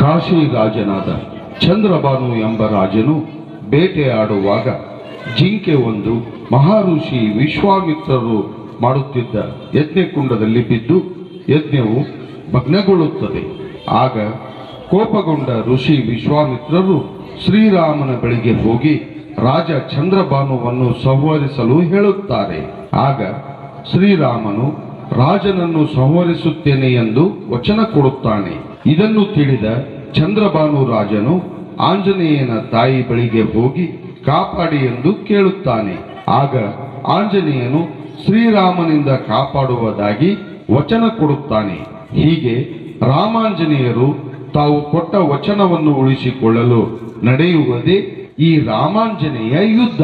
ಕಾಶಿ ರಾಜನಾದ ಚಂದ್ರಬಾನು ಎಂಬ ರಾಜನು ಬೇಟೆಯಾಡುವಾಗ ಜಿಂಕೆ ಒಂದು ಮಹಾಋಷಿ ವಿಶ್ವಾಮಿತ್ರರು ಮಾಡುತ್ತಿದ್ದ ಯಜ್ಞಕುಂಡದಲ್ಲಿ ಬಿದ್ದು ಯಜ್ಞವು ಭಗ್ನಗೊಳ್ಳುತ್ತದೆ. ಆಗ ಕೋಪಗೊಂಡ ಋಷಿ ವಿಶ್ವಾಮಿತ್ರರು ಶ್ರೀರಾಮನ ಬಳಿಗೆ ಹೋಗಿ ರಾಜ ಚಂದ್ರಭಾನುವನ್ನು ಸಂಹರಿಸಲು ಹೇಳುತ್ತಾರೆ. ಆಗ ಶ್ರೀರಾಮನು, ರಾಜನನ್ನು ಸಂಹರಿಸುತ್ತೇನೆ ಎಂದು ವಚನ ಕೊಡುತ್ತಾನೆ. ಇದನ್ನು ತಿಳಿದ ಚಂದ್ರಭಾನು ರಾಜನು ಆಂಜನೇಯನ ತಾಯಿ ಬಳಿಗೆ ಹೋಗಿ ಕಾಪಾಡಿ ಎಂದು ಕೇಳುತ್ತಾನೆ. ಆಗ ಆಂಜನೇಯನು ಶ್ರೀರಾಮನಿಂದ ಕಾಪಾಡುವುದಾಗಿ ವಚನ ಕೊಡುತ್ತಾನೆ. ಹೀಗೆ ರಾಮಾಂಜನೇಯರು ತಾವು ಕೊಟ್ಟ ವಚನವನ್ನು ಉಳಿಸಿಕೊಳ್ಳಲು ನಡೆಯುವುದೇ ಈ ರಾಮಾಂಜನೇಯ ಯುದ್ಧ.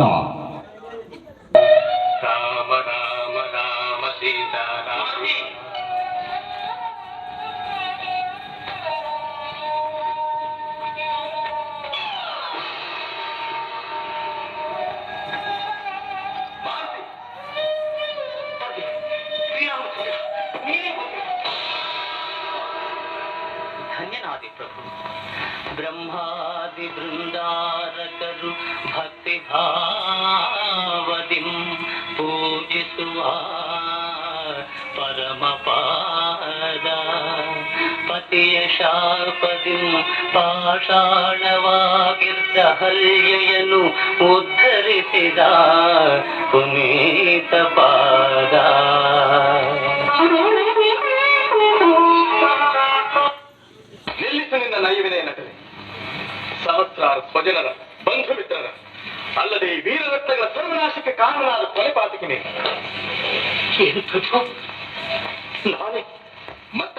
ಬ್ರಹ್ಮಾದಿ ಬೃಂದಾರಕರು ಭಕ್ತಿ ಭಾವದಿಂ ಪೂಜಿಸುವ ಪರಮ ಪಾದ. ಪತಿಯ ಶಾಪದಿಂ ಪಾಷಾಣವಾಗಿದ್ದ ಹಲ್ಯೆಯನ್ನು ಉದ್ಧರಿಸಿದ ಪುನೀತ ಪಾದ. ನಿಲ್ಲಿಸು ನಿನ್ನ ಸಹಸ್ರಾರು ಸ್ವಜನರ ಬಂಧು ಮಿತ್ರರ ಅಲ್ಲದೆ ವೀರರತ್ನಗಳ ಸರ್ವನಾಶಕ್ಕೆ ಕಾರಣನಾದ ಕೊಲೆಪಾತಕಿನೇ ಪಾತಕಿನಿ ನಾನೇ ಮತ್ತ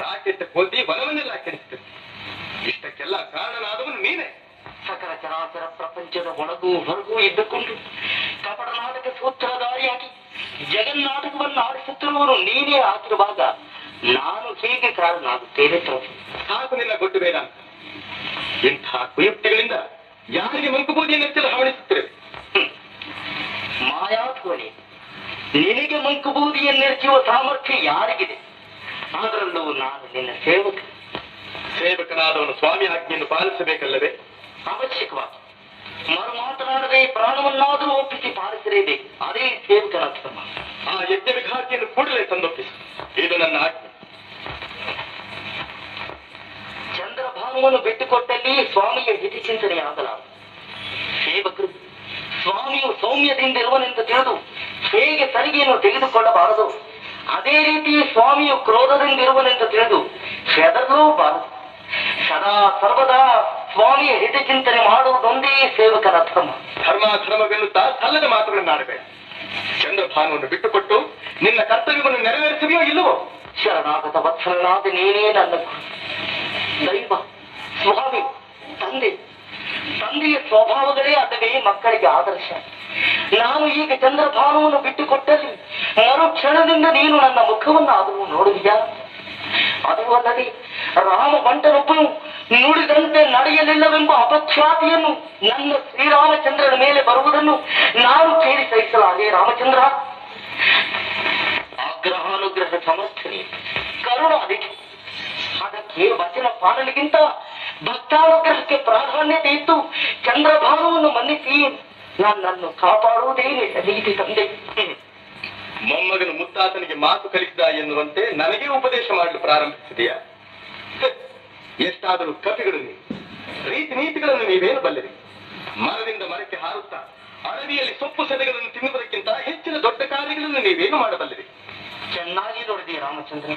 ಸಾಕಿಟ್ಟ ಕೋತಿ ಬಲವನ್ನೆಲ್ಲ ಕೆಡಿಸಿದೆ. ಇಷ್ಟಕ್ಕೆಲ್ಲ ಕಾರಣನಾದವನು ನೀನೇ. ಸಕಲ ಚರಾಚರ ಪ್ರಪಂಚದ ಒಳಗೂ ಹೊರಗೂ ಇದ್ದುಕೊಂಡು ಕಪಟ ನಾಟಕ ಸೂತ್ರಧಾರಿಯಾಗಿ ಜಗನ್ನಾಟಕವನ್ನು ಆಡಿಸುತ್ತಿರುವವರು ನೀನೇ ಆಗಿರುವಾಗ ನಾನು ಹೇಗೆ ಕಾರಣ ಆಗುತ್ತೇನೆ ಸಾಕು ನಿನ್ನ ಬೇಡ ಇಂಥ ಕುಯುಕ್ತಿಗಳಿಂದ ಯಾರಿಗೆ ಹವಣಿಸುತ್ತೆ ಮಾಯಾ ಕೋಣೆ ನಿನಗೆ ಮಂಕುಬೂದಿಯನ್ನೆರಚುವ ಸಾಮರ್ಥ್ಯ ಯಾರಿಗಿದೆ? ಅದರಲ್ಲೂ ನಾನು ನಿನ್ನ ಸೇವಕ. ಸೇವಕನಾದವನು ಸ್ವಾಮಿ ಆಜ್ಞೆಯನ್ನು ಪಾಲಿಸಬೇಕಲ್ಲವೇ? ಅವಶ್ಯಕವಾಗಿ ಮರು ಮಾತನಾಡದೆ ಪ್ರಾಣವನ್ನಾದರೂ ಒಪ್ಪಿಸಿ ಪಾಲಿಸಲೇಬೇಕು. ಅದೇ ಸೇವಕನ ಆ ಯಜ್ಞ ವಿಘಾತಿಯನ್ನು ಕೂಡಲೇ ಸಂದೊಪ್ಪಿಸು ಇದು ನನ್ನ ಆಜ್ಞೆ. ಚಂದ್ರಭಾನುವನ್ನು ಬಿಟ್ಟುಕೊಟ್ಟಲ್ಲಿ ಸ್ವಾಮಿಯ ಹಿತಚಿಂತನೆ ಆಗಲ್ಲ ಸೇವಕರು ಸ್ವಾಮಿಯು ಸೌಮ್ಯದಿಂದಿರುವನೆಂದು ತಿಳಿದು ಹೇಗೆ ಸರಿಗೆಯನ್ನು ತೆಗೆದುಕೊಳ್ಳಬಾರದು? ಅದೇ ರೀತಿ ಸ್ವಾಮಿಯು ಕ್ರೋಧದಿಂದಿರುವನೆಂದು ತಿಳಿದು ಹೆದರಲೂಬಾರದು ಸದಾ ಸರ್ವದಾ ಸ್ವಾಮಿಯ ಹಿತಚಿಂತನೆ ಮಾಡುವುದೊಂದೇ ಸೇವಕರ ಧರ್ಮ. ಧರ್ಮ ಧರ್ಮವೆನ್ನುತ್ತಾ ಸಲ್ಲದ ಮಾತುಗಳನ್ನಾಡಬೇಡ ಚಂದ್ರಭಾನುವನ್ನು ಬಿಟ್ಟುಕೊಟ್ಟು ನಿನ್ನ ಕರ್ತವ್ಯವನ್ನು ನೆರವೇರಿಸುವೆಯೋ ಇಲ್ಲವೋ? ಶರಣಾಗತ ವತ್ಸಲನಾದ ನೀನೇ ನನ್ನ ದೈವ ಸ್ವಾಮಿ ತಂದೆ. ತಂದೆಯ ಸ್ವಭಾವಗಳೇ ಅಲ್ಲವೇ ಮಕ್ಕಳಿಗೆ ಆದರ್ಶ. ನಾನು ಈಗ ಚಂದ್ರಭಾನುವನ್ನು ಬಿಟ್ಟುಕೊಟ್ಟಲ್ಲಿ ಮರು ಕ್ಷಣದಿಂದ ನೀನು ನನ್ನ ಮುಖವನ್ನು ಆದರೂ ನೋಡುವಿಯಾ? ಅದು ಅಲ್ಲದೆ ರಾಮ ಬಂಟನೊಬ್ಬನು ನುಡಿದಂತೆ ನಡೆಯಲಿಲ್ಲವೆಂಬ ಅಪಖ್ಯಾತಿಯನ್ನು ನನ್ನ ಶ್ರೀರಾಮಚಂದ್ರನ ಮೇಲೆ ಬರುವುದನ್ನು ನಾನು ಕೇಳಿ ಸಹಿಸಲಾಗೆ ರಾಮಚಂದ್ರ? ಆಗ್ರಹಾನುಗ್ರಹ ಸಮರ್ಥನೆ. ಕರುಣ ಅದಕ್ಕೆ ಅದಕ್ಕೆ ವಚನ ಪಾಲನೆಗಿಂತ ಭಕ್ತಾನುಗ್ರಹಕ್ಕೆ ಪ್ರಾಧಾನ್ಯತೆ ಇತ್ತು ಚಂದ್ರಭಾನುವನ್ನು ಮನ್ನಿಸಿ ನನ್ನನ್ನು ಕಾಪಾಡುವುದೇ ನೀತಿ ತಂದೆ. ಮೊಮ್ಮಗನು ಮುತ್ತಾತನಿಗೆ ಮಾತು ಕಲಿಸಿದ ಎನ್ನುವಂತೆ ನನಗೆ ಉಪದೇಶ ಮಾಡಲು ಪ್ರಾರಂಭಿಸಿದೆಯಾ? ಎಷ್ಟಾದರೂ ಕಪಿಗಳು ನೀವು ರೀತಿ ನೀತಿಗಳನ್ನು ನೀವೇನು ಬಲ್ಲಿರಿ? ಮರದಿಂದ ಮರಕ್ಕೆ ಹಾರುತ್ತಾ ಅರವಿಯಲ್ಲಿ ಸೊಪ್ಪು ಸೆಲೆಗಳನ್ನು ತಿನ್ನುವುದಕ್ಕಿಂತ ಹೆಚ್ಚಿನ ದೊಡ್ಡ ಕಾರ್ಯಗಳನ್ನು ನೀವೇನು ಮಾಡಬಲ್ಲರಿ? ಚೆನ್ನಾಗಿ ನೋಡಿದೆ ರಾಮಚಂದ್ರ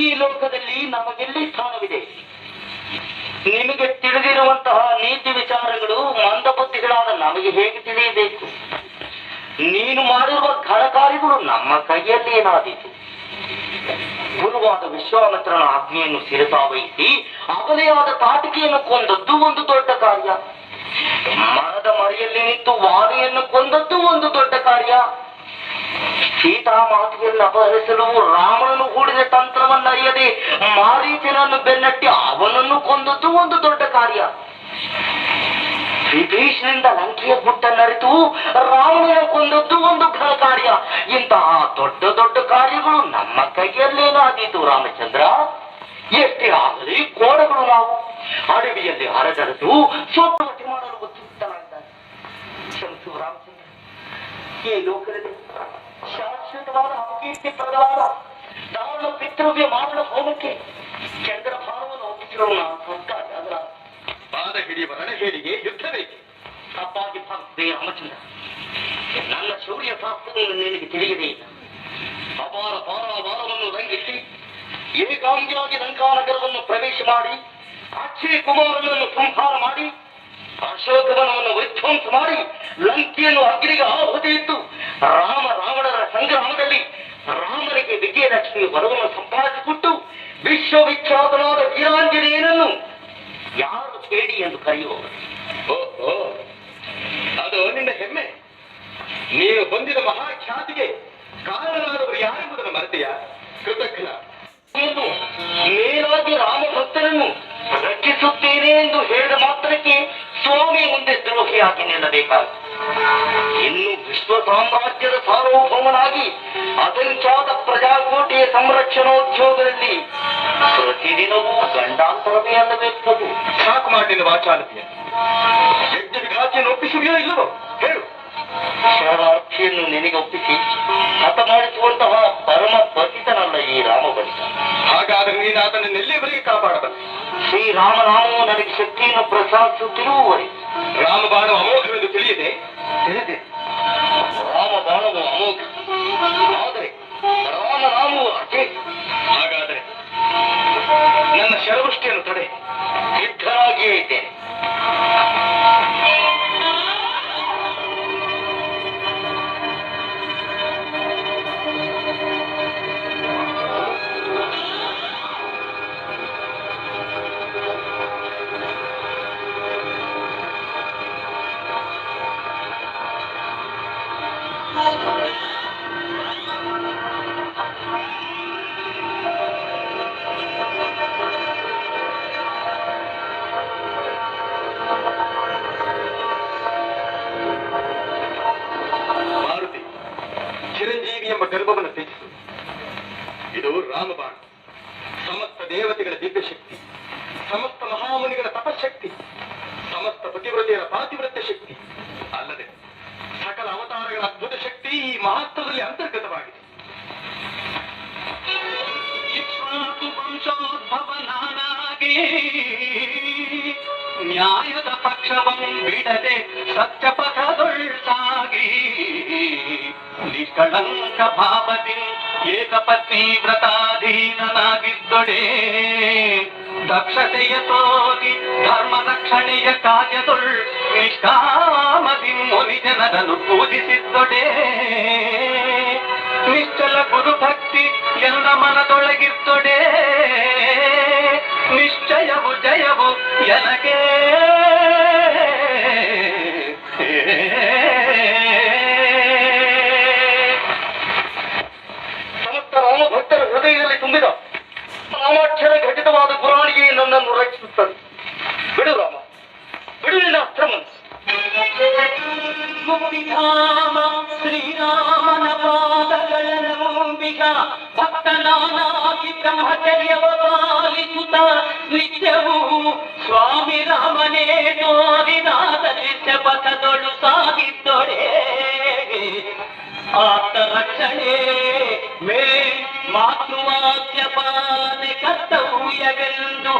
ಈ ಲೋಕದಲ್ಲಿ ನಮಗೆಲ್ಲಿ ಸ್ಥಾನವಿದೆ? ನಿಮಗೆ ತಿಳಿದಿರುವಂತಹ ನೀತಿ ವಿಚಾರಗಳು ಮಂದಬುದ್ಧಿಗಳಾದ ನಮಗೆ ಹೇಗೆ ತಿಳಿಯಬೇಕು? ನೀನು ಮಾಡಿರುವ ಘನಕಾರ್ಯಗಳು ನಮ್ಮ ಕೈಯಲ್ಲಿ ಏನಾದೀತು ಗುರುವಾದ ವಿಶ್ವಾಮಿತ್ರನ ಆಜ್ಞೆಯನ್ನು ಶಿರಸಾವಹಿಸಿ ಅಬಲೆಯಾದ ತಾಟಿಕೆಯನ್ನು ಕೊಂದದ್ದು ಒಂದು ದೊಡ್ಡ ಕಾರ್ಯ. ಮರದ ಮರೆಯಲ್ಲಿ ನಿಂತು ವಾರಿಯನ್ನು ಕೊಂದದ್ದು ಒಂದು ದೊಡ್ಡ ಕಾರ್ಯ. ಸೀತಾ ಮಾತೆಯನ್ನು ಅಪಹರಿಸಲು ರಾಮನನ್ನು ಹೂಡಿದ ತಂತ್ರವನ್ನು ಅರಿಯದೆ ಮಾರೀಚನನ್ನು ಬೆನ್ನಟ್ಟಿ ಅವನನ್ನು ಕೊಂದದ್ದು ಒಂದು ದೊಡ್ಡ ಕಾರ್ಯ. ವಿಭೀಷಣದಿಂದ ಲಂಕೆಯ ಗುಟ್ಟನ್ನರಿತು ರಾವಣನ ಕೊಂದದ್ದು ಒಂದು ಘನ ಕಾರ್ಯ. ಇಂತಹ ದೊಡ್ಡ ದೊಡ್ಡ ಕಾರ್ಯಗಳು ನಮ್ಮ ಕೈಯಲ್ಲೇನಾದೀತು ರಾಮಚಂದ್ರ? ಎಷ್ಟೇ ಆಗಲಿ ಕೋಡಗಳು ನಾವು. ಅಡವಿಯಲ್ಲಿ ಹರಜರೆದು ಸ್ವಲ್ಪ ಮಾಡಲು ಉತ್ಸುಕನಾಗಿದ್ದಾನೆ ಕ್ಷಮಿಸು ರಾಮಚಂದ್ರ. ಶಾಶ್ವತವಾದ ಅಪಕೀರ್ತಿಪ್ರದವಾದ ದಾರುಣ ಪಿತೃಗೆ ಮಾಡಲು ಹೋಗಕ್ಕೆ ಚಂದ್ರಭಾರವನ್ನು ಒಪ್ಪಿಸಿರೋಣ ಸರ್ಕಾರ ಅದರ ಪಾದ ಹಿಡಿಯುವ ರಣಹೇಳಿಗೆ ಯುದ್ಧ ಬೇಕು. ತಪ್ಪಾಗಿ ಭಾವಿಸಿದೆ ರಾಮಚಂದ್ರ. ನನ್ನ ಶೌರ್ಯ ಶಾಸ್ತ್ರವನ್ನು ನಿನಗೆ ತಿಳಿಯದೇ ಇಲ್ಲ. ಅಪಾರ ಪಾರಾವಾರವನ್ನು ರಂಗಿಸಿ ಏಕಾಂಗಿಯಾಗಿ ಲಂಕಾನಗರವನ್ನು ಪ್ರವೇಶ ಮಾಡಿ ಅಕ್ಷಯ ಕುಮಾರನನ್ನು ಸಂಹಾರ ಮಾಡಿ ಅಶೋಕವನವನ್ನು ವಿಧ್ವಂಸ ಮಾಡಿ ಲಂಕೆಯನ್ನು ಅಗ್ನಿಗೆ ಆಹುತಿ ಇಟ್ಟು ರಾಮ ರಾವಣರ ಸಂಗ್ರಾಮದಲ್ಲಿ ರಾಮನಿಗೆ ವಿಜಯಲಕ್ಷ್ಮಿ ವರವನ್ನು ಸಂಪಾದಿಸಿಕೊಟ್ಟು ವಿಶ್ವವಿಖ್ಯಾತನಾದ ವೀರಾಂಜನೇಯನನ್ನು ಯಾರು ಬೇಡಿ ಎಂದು ಕರೆಯುವವರು? ಓಹೋ ಅದು ನಿನ್ನ ಹೆಮ್ಮೆ. ನೀನು ಬಂದಿದ ಮಹಾಖ್ಯಾತಿಗೆ ಕಾರಣನಾದವರು ಯಾರೆಂಬುದನ್ನು ಮರೆತೆಯ? ಕೃತಜ್ಞ. ಎಂದು ರಾಮ ರಾಮಭಕ್ತರನ್ನು ರಕ್ಷಿಸುತ್ತೇನೆ ಎಂದು ಹೇಳಿದ ಮಾತ್ರಕ್ಕೆ ಸ್ವಾಮಿ ಮುಂದೆ ದ್ರೋಹಿಯಾಗಿ ನಿಲ್ಲಬೇಕಾಗಿ ಇನ್ನು ವಿಶ್ವ ಸಾಮ್ರಾಜ್ಯದ ಸಾರ್ವಭೌಮನಾಗಿ ಅಸಂಖ್ಯಾತ ಪ್ರಜಾಕೋಟಿಯ ಸಂರಕ್ಷಣೋದ್ಯೋಗದಲ್ಲಿ ಪ್ರತಿದಿನವೂ ಗಂಡಾಂತರವೇ ಅನ್ನಬೇಕು ಸಾಕು ಮಾಡಿನ ವಾಚಾಲತೆಯ ಯಜ್ಞ ವಿಘಾತಿಯನ್ನು ಒಪ್ಪಿಸುವೆಯೋ ಇಲ್ಲವೋ? ಹೇಳು. ಶರಣಾರ್ಥಿಯನ್ನು ನಿನಗೆ ಒಪ್ಪಿಸಿ ಹತ ಮಾಡಿಸುವಂತಹ ಪರಮ ಪತಿತನಲ್ಲ ಈ ರಾಮ ಬಳಿಕ. ಹಾಗಾದ್ರೆ ನೀನು ಅದನ್ನು ಎಲ್ಲಿಯವರೆಗೆ ಕಾಪಾಡಬಲ್ಲೆ. ಶ್ರೀರಾಮನಾಮವು ನನಗೆ ಶಕ್ತಿಯನ್ನು ಪ್ರಸಾದಿಸುತ್ತಿರುವವರೆ. ರಾಮಬಾಣ ಅಮೋಘವೆಂದು ತಿಳಿಯದೆ? ತಿಳಿದೆ. ರಾಮಬಾಣವು ಅಮೋಘ ಆದರೆ ರಾಮನಾಮವು ಅಜೇ ಹಾಗಾದರೆ ನನ್ನ ಶರವೃಷ್ಟಿಯನ್ನು ತಡೆ ಸಿದ್ಧರಾಗಿಯೇ ಇದ್ದೇನೆ. ಅದ್ಭುತ ಶಕ್ತಿ ಈ ಮಹತ್ವದಲ್ಲಿ ಅಂತರ್ಗತವಾಗಿದೆ. ಇಕ್ಷ್ವಾಕು ವಂಶೋದ್ಭವನಾನಾಗಿ ನ್ಯಾಯದ ಪಕ್ಷವಂ ಬಿಡದೆ ಸತ್ಯ ಪಥದೊಳ್ಸಾಗಿ ನಿಷ್ಕಳಂಕ ಭಾವದಿ ಏಕಪತ್ನಿ ವ್ರತಾಧೀನನಾಗಿದ್ದೊಡೆ ದಕ್ಷತೆಯ ತೋರಿ ಧರ್ಮ ರಕ್ಷಣೆಯ ಕಾರ್ಯದೊಳ್ ನಿಷ್ಕಾಮದಿ ಜನರನ್ನು ಪೂಜಿಸಿದ್ದೊಡೆ. ನಿಶ್ಚಲ ಗುರು ಭಕ್ತಿ ಎಲ್ಲ ಮನದೊಳಗಿರ್ತೊಡೆ ನಿಶ್ಚಯವು ಜಯವು ಎನಗೆ. ಭಕ್ತರ ಹೃದಯದಲ್ಲಿ ತುಂಬಿದ ಸಾಮಾಕ್ಷರ ಘಟಿತವಾದ ಪುರಾಣಿಗೆ ನನ್ನನ್ನು ರಕ್ಷಿಸುತ್ತದೆ. ಮುಕ್ತಿಧಾಮ ಶ್ರೀರಾಮನ ಪಾದಗಳನ್ನು ನಂಬಿಗ ಭಕ್ತನಾನಾಗಿ ಬ್ರಹ್ಮಚರ್ಯವ ಪಾಲಿಸುತ್ತ ನಿತ್ಯವೂ ಸ್ವಾಮಿ ರಾಮನೇ ತೋರಿದಾದ ನಿತ್ಯ ಪಥದೊಳು ಸಾಗಿದ್ದೊಡೆ ಆತ ರಕ್ಷಣೆ ಮೇ ಮಾತೃವಾಕ್ಯ ಪಾಲೆ ಕರ್ತವ್ಯವೆಂದು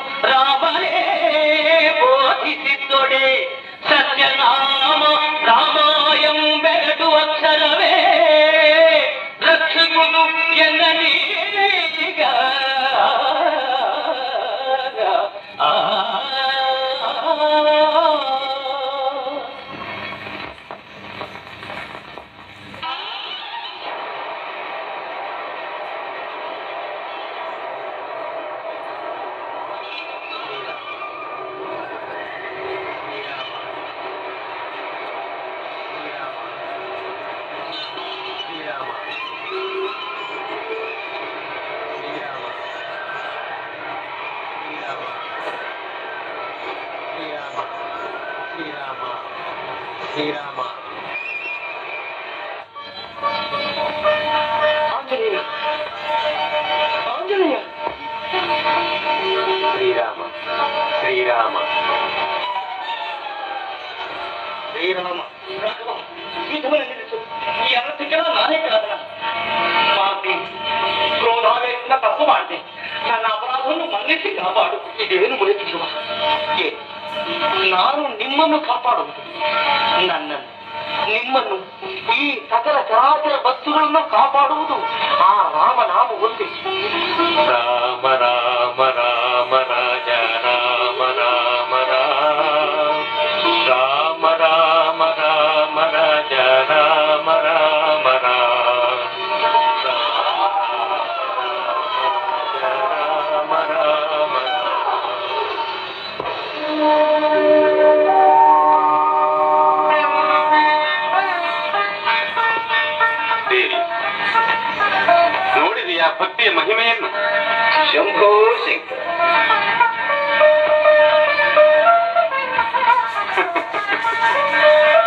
ಶ್ರೀರಾಮ ಶ್ರೀರಾಮ. ಶ್ರೀರಾಮ. ಈ ಯುದ್ಧವನ್ನು ನಿಲ್ಲಿಸು. ಈ ಅನರ್ಥಕ್ಕೆಲ್ಲ ನಾನೇ ಕಾರಣ. ಮಾರ್ತಿ, ಕ್ರೋಧಾವೇಶದಿಂದ ತಪ್ಪು ಮಾಡಿದೆ ನನ್ನ ಅಪರಾಧವನ್ನು ಮನ್ನಿಸಿ ಕಾಪಾಡು. ಇದೇನು ಮುಳುಗಿಸುವ ಏ, ನಾನು ನಿಮ್ಮನ್ನು ಕಾಪಾಡುವುದು. ನನ್ನನ್ನು, ನಿಮ್ಮನ್ನು, ಈ ಸಕಲ ಚರಾಚರ ವಸ್ತುಗಳನ್ನು ಕಾಪಾಡುವುದು ಆ ರಾಮನಾಮ ಒಂದೇ. ಭಕ್ತಿಯ ಮಹಿಮೆಯನ್ನು ಶಂಭೋ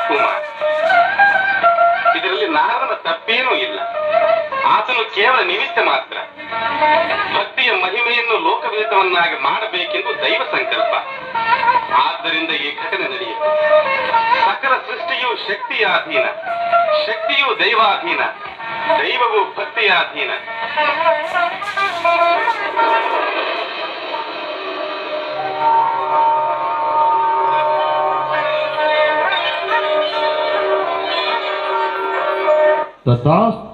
ಕುಮಾರ್ ಇದರಲ್ಲಿ ನಾರನ ತಪ್ಪೇನೂ ಇಲ್ಲ. ಆತನು ಕೇವಲ ನಿಮಿತ್ತ ಮಾತ್ರ. ಭಕ್ತಿಯ ಮಹಿಮೆಯನ್ನು ಲೋಕವೇತವನ್ನಾಗಿ ಮಾಡಬೇಕೆಂದು ದೈವ ಸಂಕಲ್ಪ. ಆದ್ದರಿಂದ ಈ ಘಟನೆ ನಡೆಯಿತು. ಸಕಲ ಸೃಷ್ಟಿಯು ಶಕ್ತಿಯ ಅಧೀನ. ಶಕ್ತಿಯು ದೈವಾಧೀನ. ದೈವವು ಭಕ್ತಿಯ ಅಧೀನ ತಥಾಸ್ತು